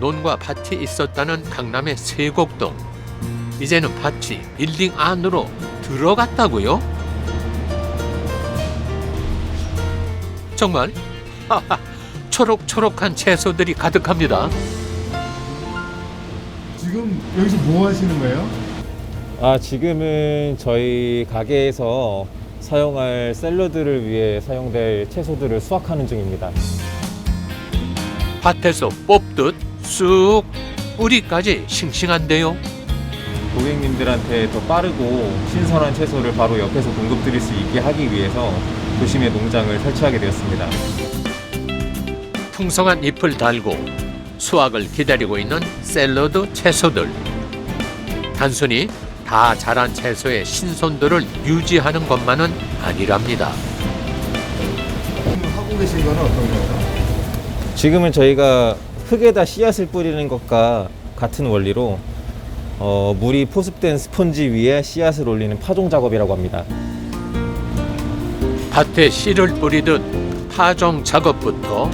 논과 밭이 있었다는 강남의 세곡동. 이제는 밭이 빌딩 안으로 들어갔다고요? 정말 하하, 초록초록한 채소들이 가득합니다. 지금 여기서 뭐 하시는 거예요? 아, 지금은 저희 가게에서 사용할 샐러드를 위해 사용될 채소들을 수확하는 중입니다. 밭에서 뽑듯 쑥 뿌리까지 싱싱한데요. 고객님들한테 더 빠르고 신선한 채소를 바로 옆에서 공급 드릴 수 있게 하기 위해서 도심의 농장을 설치하게 되었습니다. 풍성한 잎을 달고 수확을 기다리고 있는 샐러드 채소들. 단순히 다 자란 채소의 신선도를 유지하는 것만은 아니랍니다. 지금 하고 계신 거는 어떤 거예요? 지금은 저희가 흙에다 씨앗을 뿌리는 것과 같은 원리로 어, 물이 포습된 스펀지 위에 씨앗을 올리는 파종 작업이라고 합니다. 밭에 씨를 뿌리듯 파종 작업부터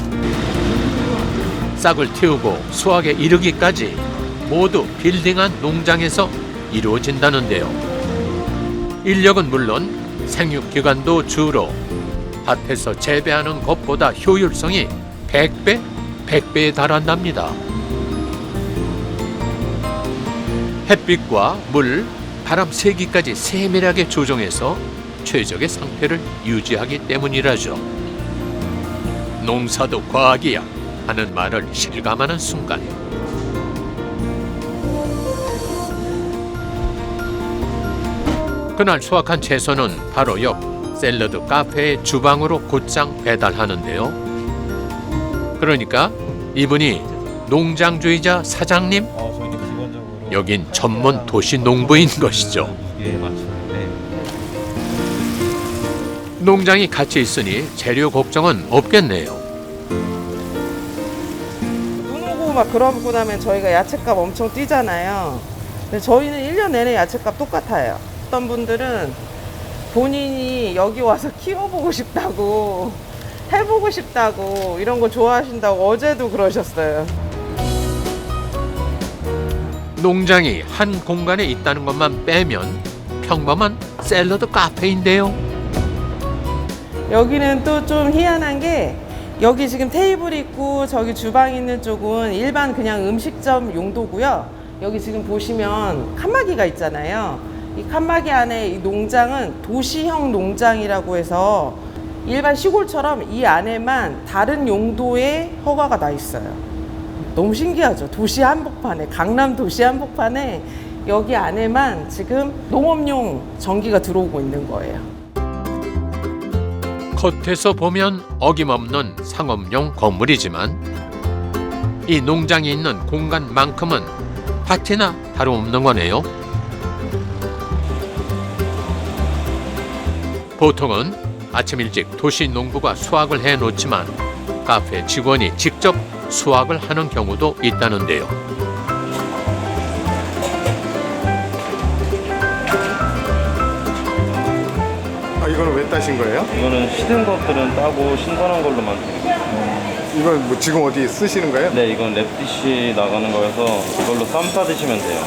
싹을 틔우고 수확에 이르기까지 모두 빌딩한 농장에서 이루어진다는데요. 인력은 물론 생육 기간도 주로 밭에서 재배하는 것보다 효율성이 100배, 100배에 달한답니다. 햇빛과 물, 바람 세기까지 세밀하게 조정해서 최적의 상태를 유지하기 때문이라죠. 농사도 과학이야 하는 말을 실감하는 순간 그날 수확한 채소는 바로 옆 샐러드 카페의 주방으로 곧장 배달하는데요. 그러니까 이분이 농장주의자 사장님 기본적으로 여긴 전문 도시 농부인 것이죠. 무게에 맞추는데 농장이 같이 있으니 재료 걱정은 없겠네요. 눈 오고 막 그러고 나면 저희가 야채값 엄청 뛰잖아요. 근데 저희는 1년 내내 야채값 똑같아요. 어떤 분들은 본인이 여기 와서 키워보고 싶다고, 해보고 싶다고, 이런 거 좋아하신다고 어제도 그러셨어요. 농장이 한 공간에 있다는 것만 빼면 평범한 샐러드 카페인데요. 여기는 또 좀 희한한 게 여기 지금 테이블 있고 저기 주방 있는 쪽은 일반 그냥 음식점 용도고요. 여기 지금 보시면 칸막이가 있잖아요. 이 칸막이 안에 이 농장은 도시형 농장이라고 해서 일반 시골처럼 이 안에만 다른 용도의 허가가 나 있어요. 너무 신기하죠. 도시 한복판에 강남 도시 한복판에 여기 안에만 지금 농업용 전기가 들어오고 있는 거예요. 겉에서 보면 어김없는 상업용 건물이지만 이 농장이 있는 공간만큼은 밭이나 다름없는 거네요. 보통은 아침 일찍 도시 농부가 수확을 해 놓지만 카페 직원이 직접 수확을 하는 경우도 있다는데요. 아 이거는 왜 따신 거예요? 이거는 시든 것들은 따고 신선한 걸로만 드립니다. 이건 뭐 지금 어디 쓰시는 거예요? 네, 이건 랩디시 나가는 거여서 이걸로 쌈 싸 드시면 돼요.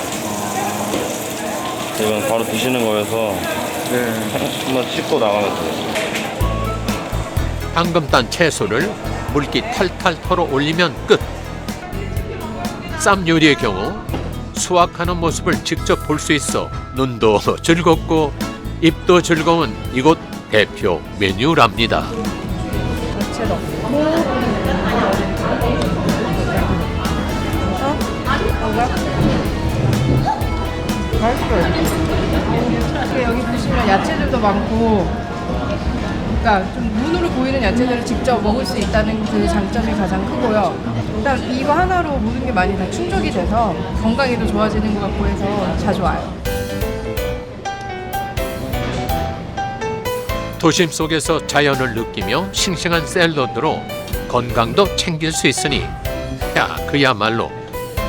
이건 바로 드시는 거여서 네. 한번 씻고 나가면 돼요. 방금 딴 채소를 물기 탈탈 털어 올리면 끝. 쌈 요리의 경우 수확하는 모습을 직접 볼 수 있어 눈도 즐겁고 입도 즐거운 이곳 대표 메뉴랍니다. 이렇게 여기 보시면 야채들도 많고, 그러니까 좀 눈으로 보이는 야채들을 직접 먹을 수 있다는 그 장점이 가장 크고요. 일단 이거 하나로 모든 게 많이 다 충족이 돼서 건강에도 좋아지는 것 같고 해서 자주 와요. 도심 속에서 자연을 느끼며 싱싱한 샐러드로 건강도 챙길 수 있으니 야 그야말로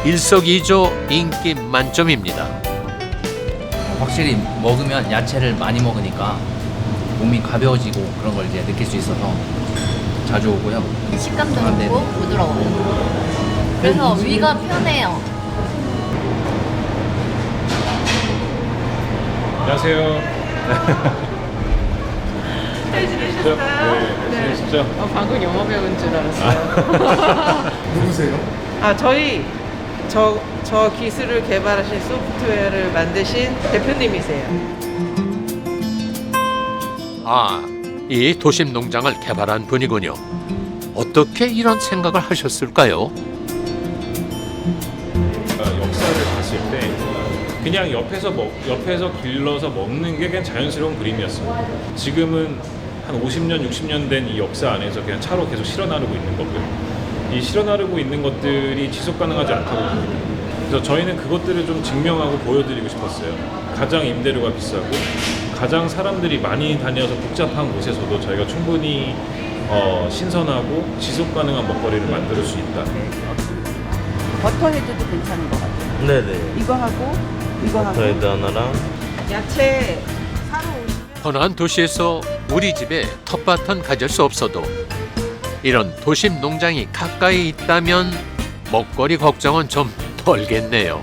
일석이조 인기 만점입니다. 확실히 먹으면 야채를 많이 먹으니까 몸이 가벼워지고 그런 걸 이제 느낄 수 있어서 자주 오고요. 식감도 아, 네. 좋고 부드러워요. 그래서 위가 편해요. 안녕하세요. 잘 지내셨어요? 네, 진짜. 어, 방금 영화 배우인 줄 알았어요. 누구세요? 아 저희 저, 저 기술을 개발하신 소프트웨어를 만드신 대표님이세요. 아, 이 도심 농장을 개발한 분이군요. 어떻게 이런 생각을 하셨을까요? 어, 역사를 봤을 때 그냥 옆에서 먹, 옆에서 길러서 먹는 게 그냥 자연스러운 그림이었습니다. 지금은 한 50년, 60년 된 이 역사 안에서 그냥 차로 계속 실어 나르고 있는 거고요. 이 실어 나르고 있는 것들이 지속 가능하지 않다고 봅니다. 그래서 저희는 그것들을 좀 증명하고 보여드리고 싶었어요. 가장 임대료가 비싸고 가장 사람들이 많이 다녀서 복잡한 곳에서도 저희가 충분히 어, 신선하고 지속 가능한 먹거리를 만들 수 있다. 버터헤드도 괜찮은 것 같아요. 네네. 이거 하고 이거 하고 브레드 하나랑 야채 사러 오시면 번화한 도시에서 우리 집에 텃밭은 가질 수 없어도 이런 도심 농장이 가까이 있다면 먹거리 걱정은 좀 덜겠네요.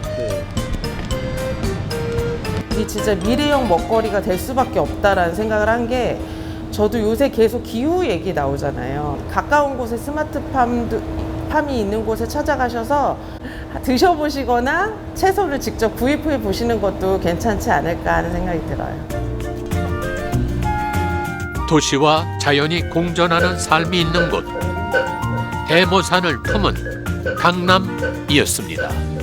이 진짜 미래형 먹거리가 될 수밖에 없다라는 생각을 한 게 저도 요새 계속 기후 얘기 나오잖아요. 가까운 곳에 스마트팜도 팜이 있는 곳에 찾아가셔서 드셔보시거나 채소를 직접 구입해 보시는 것도 괜찮지 않을까 하는 생각이 들어요. 도시와 자연이 공존하는 삶이 있는 곳 대모산을 품은 강남이었습니다.